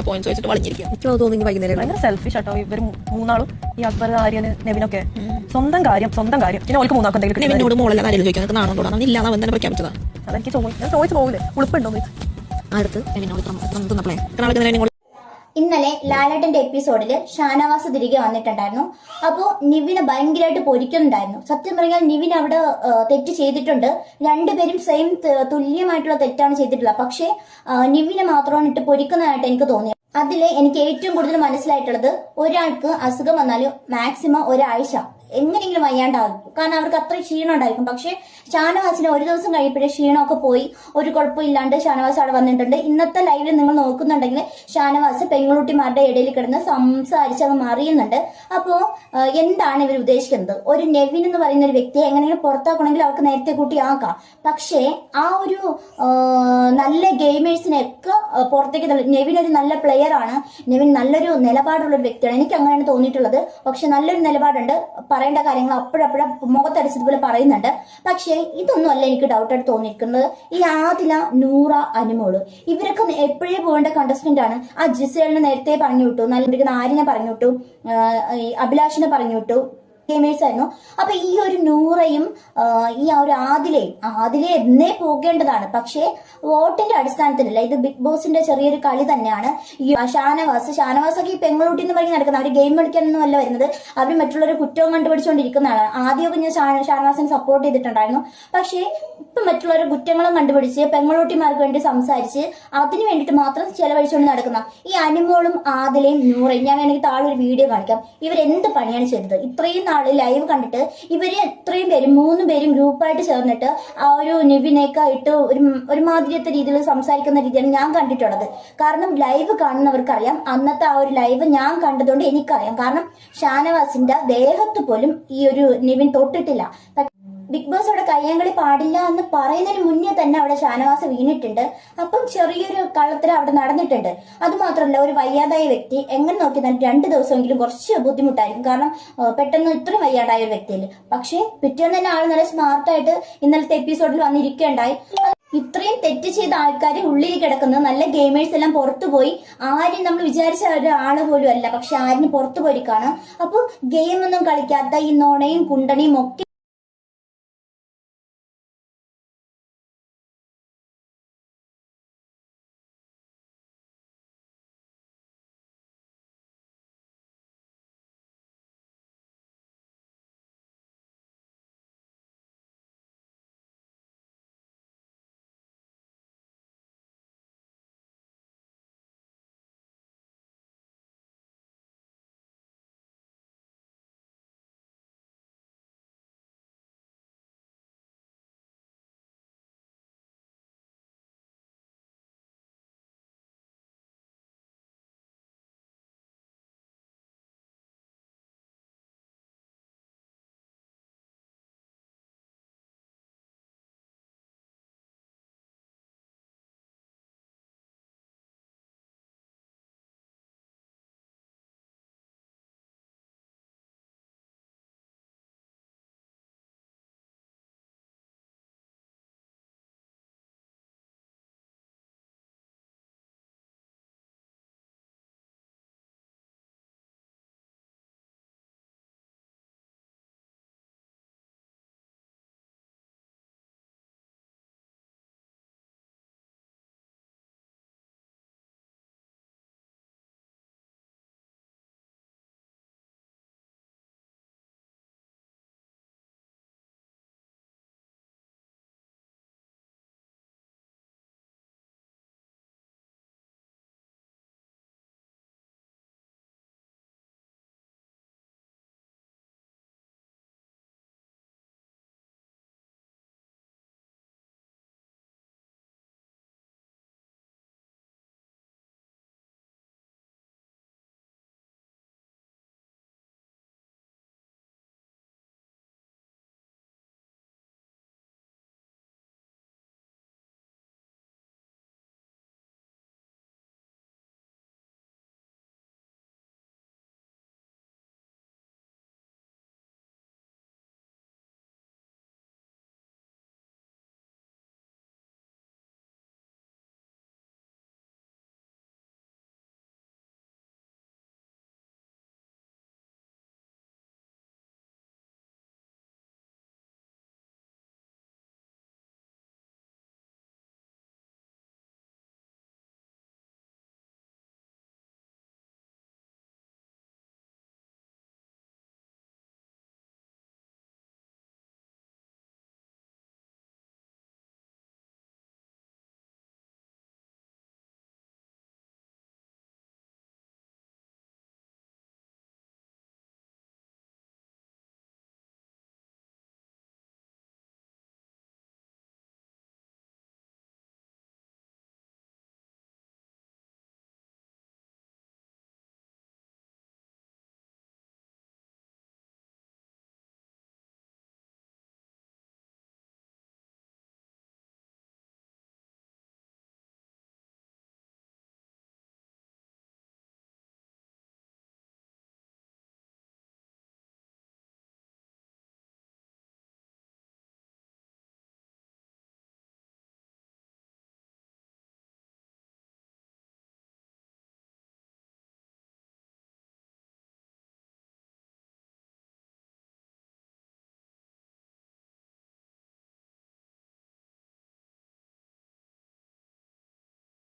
Points വെച്ചിട്ട് വളഞ്ഞിരിക്കുക. എനിക്ക് തോന്നുന്നു വൈകുന്നേരം ഭയങ്കര സെൽഫിഷ് ആട്ടോ. ഇവർ മൂന്നാളും ഈ അക്ബർ ആര്യന് നെവിനൊക്കെ സ്വന്തം കാര്യം സ്വന്തം കാര്യം. പിന്നെ അവർക്ക് മൂന്നാൾക്ക് എന്തെങ്കിലും നെവിനോട് മോളല്ല കാര്യം ചോദിക്കാൻ നിനക്ക് നാണം തോന്നാൻ ഇല്ലാതെ അവൻ തന്നെ പ്രഖ്യാപിച്ചതാണ് അതെനിക്ക് ചോദിച്ചു ഞാൻ ചോദിച്ചു പോകില്ലേ ഉളുപ്പുണ്ടോ അടുത്ത് എന്നോട് തിന്നപ്പോഴേ നാളെ നിങ്ങൾ ഇന്നലെ ലാലേട്ടന്റെ എപ്പിസോഡിൽ ഷാനവാസ് തിരികെ വന്നിട്ടുണ്ടായിരുന്നു. അപ്പോൾ നിവിനെ ഭയങ്കരമായിട്ട് പൊരിക്കുന്നുണ്ടായിരുന്നു. സത്യം പറഞ്ഞാൽ നിവിൻ അവിടെ തെറ്റ് ചെയ്തിട്ടുണ്ട്. രണ്ടുപേരും സെയിം തുല്യമായിട്ടുള്ള തെറ്റാണ് ചെയ്തിട്ടുള്ളത്. പക്ഷേ നിവിനെ മാത്രമാണ് ഇട്ട് പൊരിക്കുന്നതായിട്ട് എനിക്ക് തോന്നിയത്. അതിൽ എനിക്ക് ഏറ്റവും കൂടുതൽ മനസ്സിലായിട്ടുള്ളത് ഒരാൾക്ക് അസുഖം വന്നാൽ മാക്സിമം ഒരാഴ്ച എങ്ങനെയെങ്കിലും വയ്യാണ്ടാകും കാരണം അവർക്ക് അത്ര ക്ഷീണം ഉണ്ടായിരിക്കും. പക്ഷേ ഷാനവാസിന് ഒരു ദിവസം കഴിയുമ്പോഴേ ക്ഷീണമൊക്കെ പോയി. ഒരു കുഴപ്പമില്ലാണ്ട് ഷാനവാസ് അവിടെ വന്നിട്ടുണ്ട്. ഇന്നത്തെ ലൈവിൽ നിങ്ങൾ നോക്കുന്നുണ്ടെങ്കിൽ ഷാനവാസ് പെൺകുട്ടിമാരുടെ ഇടയിൽ കിടന്ന് സംസാരിച്ച് അത് മറിയുന്നുണ്ട്. അപ്പോ എന്താണ് ഇവർ ഉദ്ദേശിക്കുന്നത്? ഒരു നെവിൻ എന്ന് പറയുന്ന ഒരു വ്യക്തിയെ എങ്ങനെയെങ്കിലും പുറത്താക്കണമെങ്കിൽ അവർക്ക് നേരത്തെ കൂട്ടി ആക്കാം പക്ഷേ ആ ഒരു നല്ല ഗെയിമേഴ്സിനെയൊക്കെ പുറത്തേക്ക് നെവിൻ ഒരു നല്ല പ്ലെയർ ആണ്. നെവിൻ നല്ലൊരു നിലപാടുള്ള ഒരു വ്യക്തിയാണ്. എനിക്ക് അങ്ങനെയാണ് തോന്നിയിട്ടുള്ളത്. പക്ഷെ നല്ലൊരു നിലപാടുണ്ട്. പറയേണ്ട കാര്യങ്ങൾ അപ്പോഴപ്പോഴും മുഖത്തടിച്ചതുപോലെ പറയുന്നുണ്ട്. പക്ഷേ ഇതൊന്നും അല്ല എനിക്ക് ഡൗട്ടായിട്ട് തോന്നിയിരിക്കുന്നത്. ഈ ആദില നൂറ അനുമോൾ ഇവരൊക്കെ എപ്പോഴേ പോകേണ്ട കണ്ടസ്റ്റന്റ് ആണ്? ആ ജിസേലിനെ നേരത്തെ പറഞ്ഞു വിട്ടു നല്ല ആരിനെ പറഞ്ഞു വിട്ടു അഭിലാഷിനെ പറഞ്ഞു വിട്ടു ഗെയിമേഴ്സ് ആയിരുന്നു. അപ്പൊ ഈ ഒരു നൂറയും ഈ ഒരു ആദിലയും ആദിലെ എന്നേ പോകേണ്ടതാണ്. പക്ഷേ വോട്ടിന്റെ അടിസ്ഥാനത്തിലല്ല ഇത് ബിഗ് ബോസിന്റെ ചെറിയൊരു കളി തന്നെയാണ്. ഈ ഷാനവാസ് ഷാനവാസ് ഒക്കെ ഈ പെങ്ങളൂട്ടി എന്ന് പറഞ്ഞ് നടക്കുന്നത് അവർ ഗെയിം കളിക്കാനൊന്നും അല്ല വരുന്നത്. അവർ മറ്റുള്ളവരെ കുറ്റവും കണ്ടുപിടിച്ചുകൊണ്ടിരിക്കുന്നതാണ് ആദ്യമൊക്കെ ഞാൻ ഷാനവാസിനെ സപ്പോർട്ട് ചെയ്തിട്ടുണ്ടായിരുന്നു. പക്ഷേ ഇപ്പൊ മറ്റുള്ളവരെ കുറ്റങ്ങളും കണ്ടുപിടിച്ച് പെങ്ങളൂട്ടിമാർക്ക് വേണ്ടി സംസാരിച്ച് അതിന് വേണ്ടിയിട്ട് മാത്രം ചെലവഴിച്ചുകൊണ്ട് നടക്കുന്ന ഈ അനുമോളും ആദിലയും നൂറയും. ഞാൻ വേണമെങ്കിൽ താഴെ ഒരു വീഡിയോ കാണിക്കാം. ഇവരെന്ത് പണിയാണ് ചെയ്തത്? ഇത്രയും നാൾ ലൈവ് കണ്ടിട്ട് ഇവർ ഇത്രയും പേരും മൂന്ന് പേരും ഗ്രൂപ്പായിട്ട് ചേർന്നിട്ട് ആ ഒരു നിവിനേക്ക ഇട്ട് ഒരു ഒരുമാതിരിയത്തെ രീതിയിൽ സംസാരിക്കുന്ന രീതിയാണ് ഞാൻ കണ്ടിട്ടുള്ളത്. കാരണം ലൈവ് കാണുന്നവർക്കറിയാം അന്നത്തെ ആ ഒരു ലൈവ് ഞാൻ കണ്ടതുകൊണ്ട് എനിക്കറിയാം. കാരണം ഷാനവാസിന്റെ ദേഹത്ത് പോലും ഈ ഒരു നിവിൻ തൊട്ടിട്ടില്ല. ബിഗ് ബോസ് അവിടെ കയ്യാങ്കളി പാടില്ല എന്ന് പറയുന്നതിന് മുന്നേ തന്നെ അവിടെ ഷാനവാസ് വീണിട്ടുണ്ട്. അപ്പം ചെറിയൊരു കള്ളത്തിൽ അവിടെ നടന്നിട്ടുണ്ട്. അത് മാത്രമല്ല ഒരു വയ്യാതായ വ്യക്തി എങ്ങനെ നോക്കിയാൽ രണ്ട് ദിവസമെങ്കിലും കുറച്ച് ബുദ്ധിമുട്ടായിരിക്കും. കാരണം പെട്ടെന്ന് ഇത്രയും വയ്യാതായ ഒരു വ്യക്തിയിൽ പക്ഷേ പിറ്റേന്ന് തന്നെ ആൾ നല്ല സ്മാർട്ടായിട്ട് ഇന്നലത്തെ എപ്പിസോഡിൽ വന്നിരിക്കുകയുണ്ടായി. ഇത്രയും തെറ്റ് ചെയ്ത ആൾക്കാർ ഉള്ളിൽ കിടക്കുന്നത് നല്ല ഗെയിമേഴ്സ് എല്ലാം പുറത്തു പോയി. ആരും നമ്മൾ വിചാരിച്ച ഒരാൾ പോലും അല്ല. പക്ഷെ ആരും പുറത്തു പോയിരിക്കാണ് അപ്പോൾ ഗെയിം ഒന്നും കളിക്കാത്ത ഈ നോണയും കുണ്ടണിയും ഒക്കെ